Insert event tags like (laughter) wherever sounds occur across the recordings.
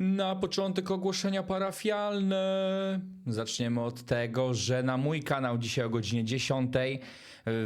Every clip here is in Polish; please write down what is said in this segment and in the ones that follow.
Na początek ogłoszenia parafialne. Zaczniemy od tego, że na mój kanał dzisiaj o godzinie 10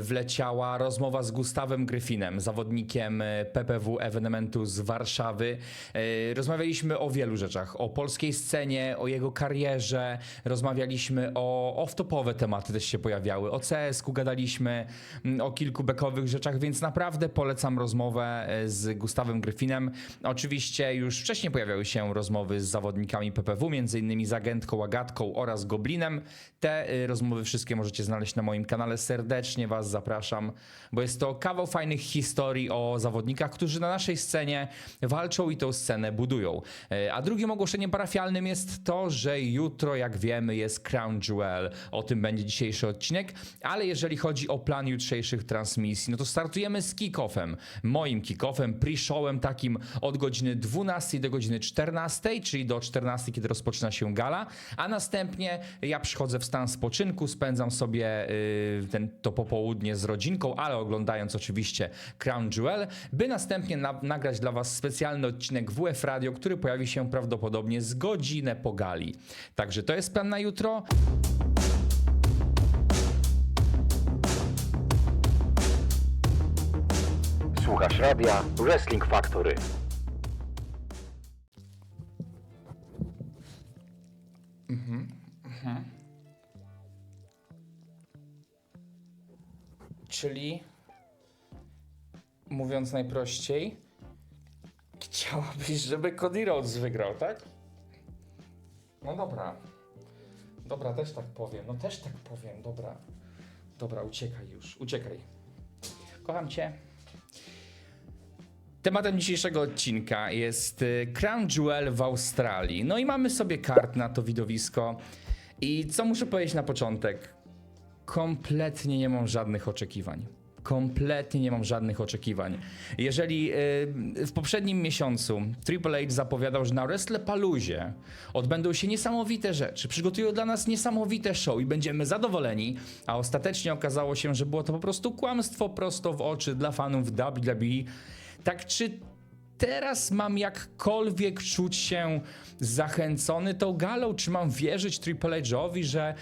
wleciała rozmowa z Gustawem Gryfinem, zawodnikiem e, PPW ewenementu z Warszawy. E, Rozmawialiśmy o wielu rzeczach, o polskiej scenie, o jego karierze, rozmawialiśmy o off-topowe tematy też się pojawiały, o CS-ku gadaliśmy, mm, o kilku bekowych rzeczach, więc naprawdę polecam rozmowę e, z Gustawem Gryfinem. Oczywiście już wcześniej pojawiały się rozmowy z zawodnikami PPW, między innymi z agentką Agatką oraz Goblinem. Te y, rozmowy wszystkie możecie znaleźć na moim kanale. Serdecznie Was zapraszam, bo jest to kawał fajnych historii o zawodnikach, którzy na naszej scenie walczą i tą scenę budują. Y, A drugim ogłoszeniem parafialnym jest to, że jutro, jak wiemy, jest Crown Jewel. O tym będzie dzisiejszy odcinek, ale jeżeli chodzi o plan jutrzejszych transmisji, no to startujemy z kick-offem. Moim kick-offem, pre-showem takim od godziny 12 do godziny 14, czyli do 14, kiedy rozpoczyna się gala, a następnie ja przychodzę w stan spoczynku, spędzam sobie y, ten, to popołudnie z rodzinką, ale oglądając oczywiście Crown Jewel, by następnie na, nagrać dla Was specjalny odcinek WF Radio, który pojawi się prawdopodobnie z godzinę po gali. Także to jest plan na jutro. Słuchasz radia Wrestling Factory. Czyli, mówiąc najprościej, chciałabyś, żeby Cody Rhodes wygrał, tak? No dobra. Dobra, też tak powiem. No też tak powiem, dobra. Dobra, uciekaj już, uciekaj. Kocham cię. Tematem dzisiejszego odcinka jest y, Crown Jewel w Australii. No i mamy sobie kart na to widowisko. I co muszę powiedzieć na początek? Kompletnie nie mam żadnych oczekiwań. Kompletnie nie mam żadnych oczekiwań. Jeżeli yy, w poprzednim miesiącu Triple H zapowiadał, że na Wrestle Paluzie odbędą się niesamowite rzeczy, przygotują dla nas niesamowite show i będziemy zadowoleni, a ostatecznie okazało się, że było to po prostu kłamstwo prosto w oczy dla fanów WWE, tak czy teraz mam jakkolwiek czuć się zachęcony tą galą? Czy mam wierzyć Triple H'owi, że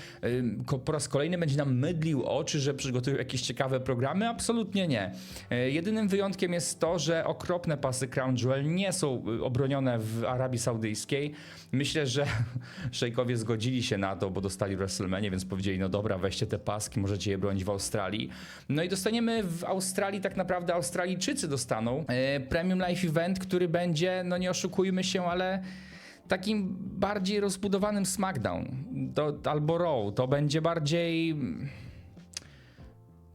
ko- po raz kolejny będzie nam mydlił oczy, że przygotują jakieś ciekawe programy? Absolutnie nie. E, Jedynym wyjątkiem jest to, że okropne pasy Crown Jewel nie są y, obronione w Arabii Saudyjskiej. Myślę, że (laughs) szejkowie zgodzili się na to, bo dostali WrestleMania, więc powiedzieli, no dobra, weźcie te paski, możecie je bronić w Australii. No i dostaniemy w Australii, tak naprawdę Australijczycy dostaną e, Premium Life Event, który będzie, no nie oszukujmy się, ale takim bardziej rozbudowanym SmackDown to, albo Raw. To będzie bardziej...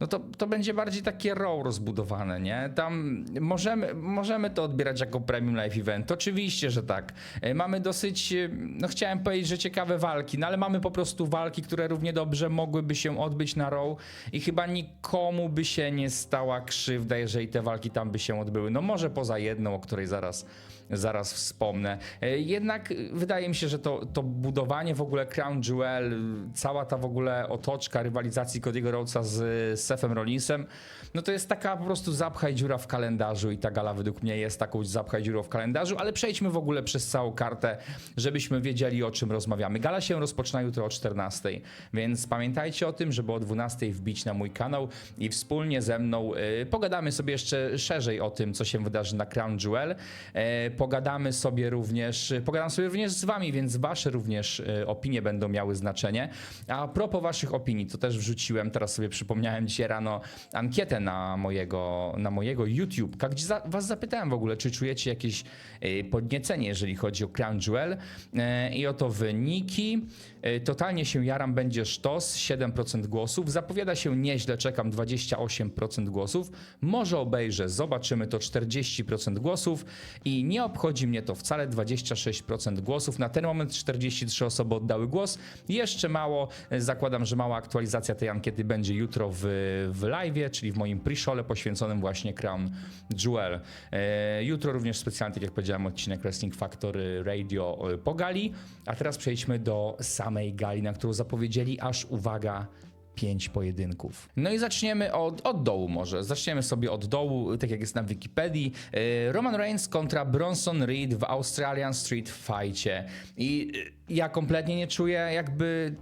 No to, to będzie bardziej takie raw rozbudowane, nie? Tam możemy, możemy to odbierać jako premium live event. Oczywiście, że tak. E, Mamy dosyć, e, no chciałem powiedzieć, że ciekawe walki, no ale mamy po prostu walki, które równie dobrze mogłyby się odbyć na raw i chyba nikomu by się nie stała krzywda, jeżeli te walki tam by się odbyły. No może poza jedną, o której zaraz zaraz wspomnę. E, Jednak wydaje mi się, że to, to budowanie w ogóle Crown Jewel, cała ta w ogóle otoczka rywalizacji Cody'ego Rhodesa z Sefem Rollinsem, no to jest taka po prostu zapchaj dziura w kalendarzu i ta gala według mnie jest taką zapchaj dziurą w kalendarzu, ale przejdźmy w ogóle przez całą kartę, żebyśmy wiedzieli o czym rozmawiamy. Gala się rozpoczyna jutro o 14, więc pamiętajcie o tym, żeby o 12 wbić na mój kanał i wspólnie ze mną y, pogadamy sobie jeszcze szerzej o tym, co się wydarzy na Crown Jewel. Pogadamy sobie również, pogadam sobie również z wami, więc wasze również e, opinie będą miały znaczenie. A propos waszych opinii, to też wrzuciłem, teraz sobie przypomniałem dzisiaj rano ankietę na mojego, na mojego YouTube, gdzie was zapytałem w ogóle, czy czujecie jakieś e, podniecenie, jeżeli chodzi o Crown Jewel. I oto wyniki. Totalnie się jaram, będzie sztos, 7% głosów. Zapowiada się nieźle, czekam 28% głosów. Może obejrzę, zobaczymy to 40% głosów. I nie obchodzi mnie to wcale 26% głosów. Na ten moment 43 osoby oddały głos. Jeszcze mało, zakładam, że mała aktualizacja tej ankiety będzie jutro w, w live, czyli w moim pre-showle poświęconym właśnie Crown Jewel. E, jutro również specjalnie, tak jak powiedziałem, odcinek Wrestling Factory Radio e, po gali. A teraz przejdźmy do samej gali, na którą zapowiedzieli aż, uwaga, 5 pojedynków. No i zaczniemy od, od dołu może. Zaczniemy sobie od dołu, tak jak jest na Wikipedii. E, Roman Reigns kontra Bronson Reed w Australian Street Fightie. I e, ja kompletnie nie czuję jakby...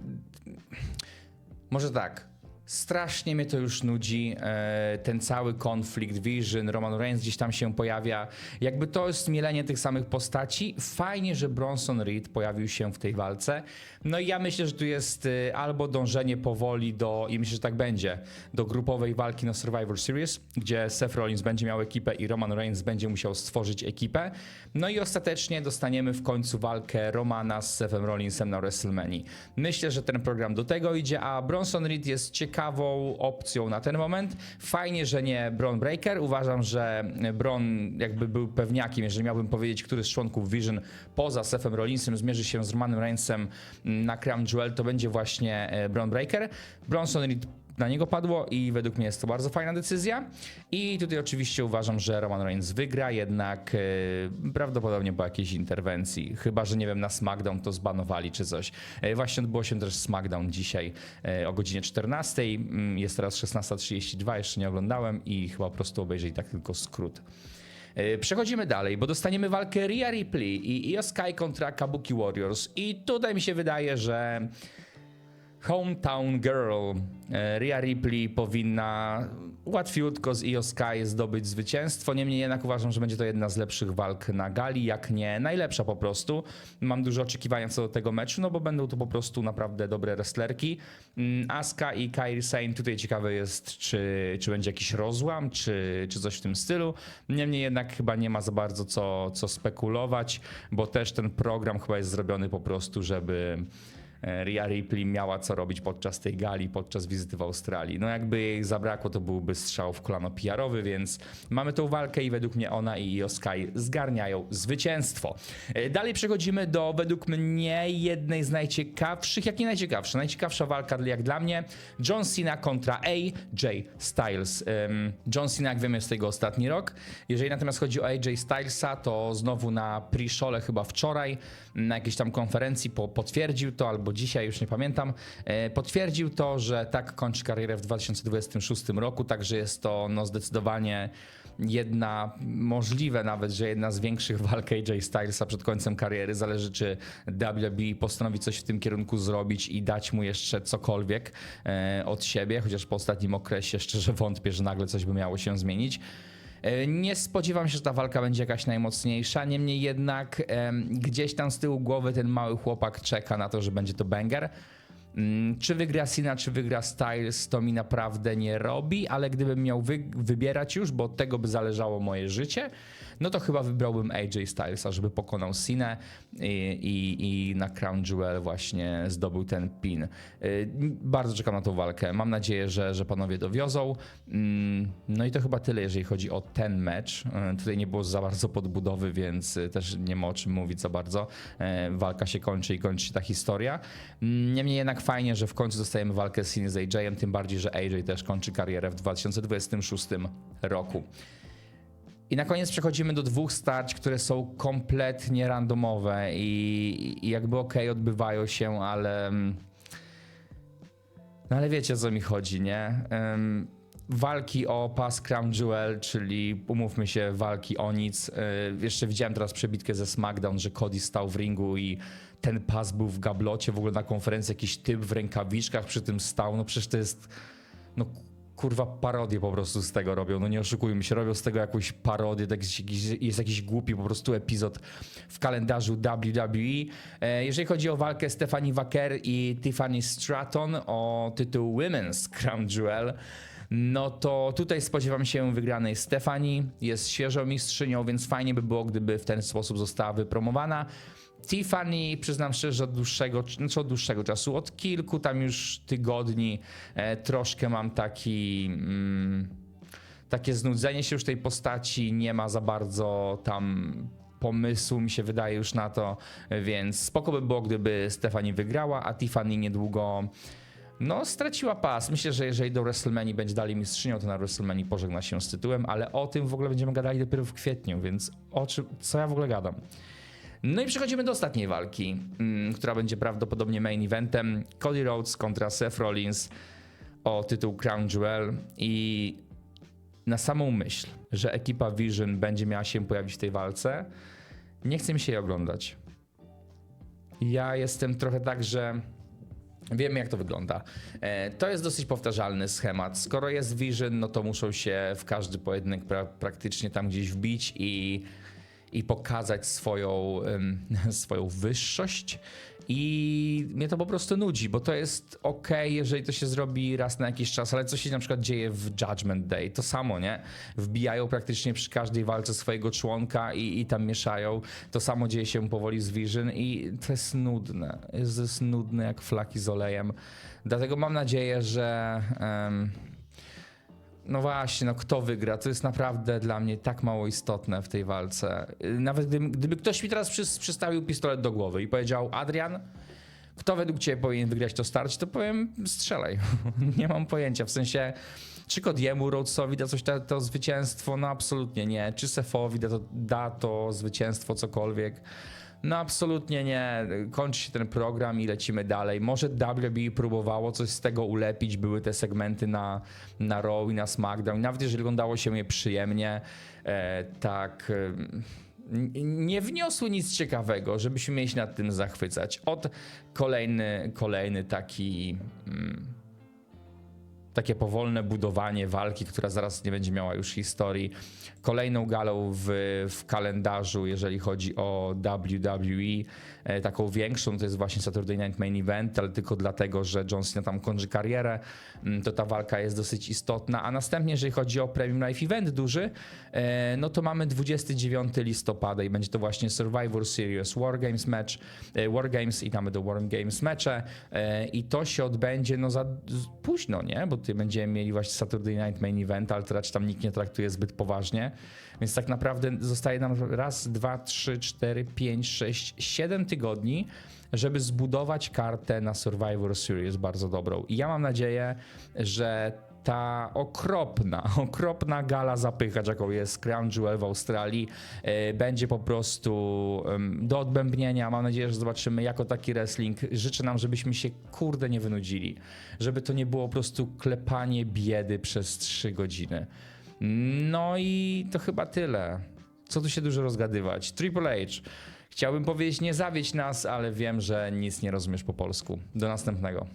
Może tak. Strasznie mnie to już nudzi, e, ten cały konflikt, Vision, Roman Reigns gdzieś tam się pojawia. Jakby to jest mielenie tych samych postaci. Fajnie, że Bronson Reed pojawił się w tej walce. No i ja myślę, że tu jest e, albo dążenie powoli do, i myślę, że tak będzie, do grupowej walki na Survivor Series, gdzie Seth Rollins będzie miał ekipę i Roman Reigns będzie musiał stworzyć ekipę. No i ostatecznie dostaniemy w końcu walkę Romana z Sethem Rollinsem na WrestleMania. Myślę, że ten program do tego idzie, a Bronson Reed jest ciekawą opcją na ten moment. Fajnie, że nie Braun Breaker. Uważam, że Braun jakby był pewniakiem, jeżeli miałbym powiedzieć, który z członków Vision poza Sethem Rollinsem zmierzy się z Romanem Reignsem na Crown Jewel, to będzie właśnie e, Braun Breaker. Bronson Reed na niego padło i według mnie jest to bardzo fajna decyzja. I tutaj oczywiście uważam, że Roman Reigns wygra, jednak e, prawdopodobnie po jakiejś interwencji. Chyba, że nie wiem, na SmackDown to zbanowali czy coś. E, właśnie odbyło się też SmackDown dzisiaj e, o godzinie 14. Mm, Jest teraz 16.32, jeszcze nie oglądałem i chyba po prostu obejrzeli tak tylko skrót. Przechodzimy dalej, bo dostaniemy walkę Rhea Ripley i Io Sky kontra Kabuki Warriors. I tutaj mi się wydaje, że Hometown Girl e, Rhea Ripley powinna łatwiutko z Io Sky zdobyć zwycięstwo. Niemniej jednak uważam, że będzie to jedna z lepszych walk na gali, jak nie najlepsza po prostu. Mam duże oczekiwania co do tego meczu, no bo będą to po prostu naprawdę dobre wrestlerki. Mm, Asuka i Kairi Sane tutaj ciekawe jest, czy, czy będzie jakiś rozłam, czy, czy coś w tym stylu. Niemniej jednak chyba nie ma za bardzo co, co spekulować, bo też ten program chyba jest zrobiony po prostu, żeby e, Rhea Ripley miała co robić podczas tej gali, podczas wizyty w Australii. No jakby jej zabrakło, to byłby strzał w kolano PR-owy, więc mamy tą walkę i według mnie ona i Io Sky zgarniają zwycięstwo. E, Dalej przechodzimy do według mnie jednej z najciekawszych, jak nie najciekawsza, najciekawsza walka jak dla mnie, John Cena kontra AJ Styles. John Cena, jak wiemy, jest tego ostatni rok. Jeżeli natomiast chodzi o AJ Stylesa, to znowu na pre-shole chyba wczoraj, na jakiejś tam konferencji po, potwierdził to, albo dzisiaj, już nie pamiętam, e, potwierdził to, że tak kończy karierę w 2026 roku, także jest to no zdecydowanie jedna, możliwe nawet, że jedna z większych walk AJ Stylesa przed końcem kariery. Zależy, czy WWE postanowi coś w tym kierunku zrobić i dać mu jeszcze cokolwiek e, od siebie, chociaż po ostatnim okresie szczerze wątpię, że nagle coś by miało się zmienić. E, Nie spodziewam się, że ta walka będzie jakaś najmocniejsza, niemniej jednak gdzieś tam z tyłu głowy ten mały chłopak czeka na to, że będzie to banger. Mm, Czy wygra Cena, czy wygra Styles, to mi naprawdę nie robi, ale gdybym miał wy wybierać już, bo od tego by zależało moje życie, no to chyba wybrałbym AJ Stylesa, żeby pokonał Cena i, i, i na Crown Jewel właśnie zdobył ten pin. Y, Bardzo czekam na tą walkę. Mam nadzieję, że, że panowie dowiozą. Mm, No i to chyba tyle, jeżeli chodzi o ten mecz. Y, Tutaj nie było za bardzo podbudowy, więc y, też nie ma o czym mówić za bardzo. Walka się kończy i kończy się ta historia. Mm, Niemniej jednak fajnie, że w końcu dostajemy walkę Cena z AJ-em, tym bardziej, że AJ też kończy karierę w 2026 roku. I na koniec przechodzimy do dwóch starć, które są kompletnie randomowe i, i jakby okej, odbywają się, ale. mm, No ale wiecie o co mi chodzi, nie? Em, walki o pas Crown Jewel, czyli umówmy się, walki o nic. E, jeszcze widziałem teraz przebitkę ze SmackDown, że Cody stał w ringu i ten pas był w gablocie, w ogóle na konferencji jakiś typ w rękawiczkach przy tym stał. No przecież to jest. No kurwa parodię po prostu z tego robią, no nie oszukujmy się, robią z tego jakąś parodię, tak jest jakiś, jest jakiś głupi po prostu epizod w kalendarzu WWE. E, Jeżeli chodzi o walkę Stephanie Wacker i Tiffany Stratton o tytuł Women's Crown Jewel, no to tutaj spodziewam się wygranej Stefani. Jest świeżą mistrzynią, więc fajnie by było, gdyby w ten sposób została wypromowana. Tiffany, przyznam szczerze, od dłuższego, znaczy od dłuższego czasu, od kilku tam już tygodni e, troszkę mam taki. Mm, takie znudzenie się już tej postaci, nie ma za bardzo tam pomysłu, mi się wydaje już na to, więc spoko by było, gdyby Stefani wygrała, a Tiffany niedługo no, straciła pas. Myślę, że jeżeli do WrestleMania będzie dalej mistrzynią, to na WrestleMania pożegna się z tytułem, ale o tym w ogóle będziemy gadali dopiero w kwietniu, więc o czym, co ja w ogóle gadam? No i przechodzimy do ostatniej walki, mm, która będzie prawdopodobnie main eventem. Cody Rhodes kontra Seth Rollins. o tytuł Crown Jewel i na samą myśl, że ekipa Vision będzie miała się pojawić w tej walce, nie chce mi się jej oglądać. Ja jestem trochę tak, że wiemy jak to wygląda. E, To jest dosyć powtarzalny schemat. Skoro jest Vision, no to muszą się w każdy pojedynek pra praktycznie tam gdzieś wbić i, i pokazać swoją, (laughs) swoją wyższość. I mnie to po prostu nudzi, bo to jest ok, jeżeli to się zrobi raz na jakiś czas, ale co się na przykład dzieje w Judgment Day? To samo, nie? Wbijają praktycznie przy każdej walce swojego członka i, i tam mieszają. To samo dzieje się powoli z Vision i to jest nudne. Jest, jest nudne jak flaki z olejem. Dlatego mam nadzieję, że. em, no właśnie, no kto wygra? To jest naprawdę dla mnie tak mało istotne w tej walce. Y, Nawet gdyby, gdyby ktoś mi teraz przys- przystawił pistolet do głowy i powiedział, Adrian, kto według ciebie powinien wygrać to starcie, to powiem, strzelaj. (laughs) nie mam pojęcia, w sensie, czy Kodiemu, Rhodesowi da coś to, to zwycięstwo? No absolutnie nie. Czy Sefowi da to, da to zwycięstwo, cokolwiek? No absolutnie nie. Kończy się ten program i lecimy dalej. Może WWE próbowało coś z tego ulepić, były te segmenty na, na Raw i na SmackDown. Nawet jeżeli oglądało się je przyjemnie, e, tak... E, nie wniosły nic ciekawego, żebyśmy mieli się nad tym zachwycać. Od kolejny, kolejny taki... Mm, takie powolne budowanie walki, która zaraz nie będzie miała już historii. Kolejną galą w, w kalendarzu, jeżeli chodzi o WWE, e, taką większą, to jest właśnie Saturday Night Main Event, ale tylko dlatego, że John Cena tam kończy karierę, mm, to ta walka jest dosyć istotna. A następnie, jeżeli chodzi o Premium Live Event duży, e, no to mamy 29 listopada i będzie to właśnie Survivor Series War Games match, e, War Games i tam będą War Games mecze i to się odbędzie no za późno, nie? Bo tutaj będziemy mieli właśnie Saturday Night Main Event, ale to raczej tam nikt nie traktuje zbyt poważnie. Więc tak naprawdę zostaje nam raz, dwa, trzy, cztery, pięć, sześć, siedem tygodni, żeby zbudować kartę na Survivor Series bardzo dobrą. I ja mam nadzieję, że ta okropna, (laughs) okropna gala zapychacz, jaką jest Crown Jewel w Australii, e, będzie po prostu do odbębnienia. Mam nadzieję, że zobaczymy jako taki wrestling. Życzę nam, żebyśmy się kurde nie wynudzili. Żeby to nie było po prostu klepanie biedy przez 3 godziny. No i to chyba tyle. Co tu się dużo rozgadywać? Triple H. Chciałbym powiedzieć, nie zawiedź nas, ale wiem, że nic nie rozumiesz po polsku. Do następnego.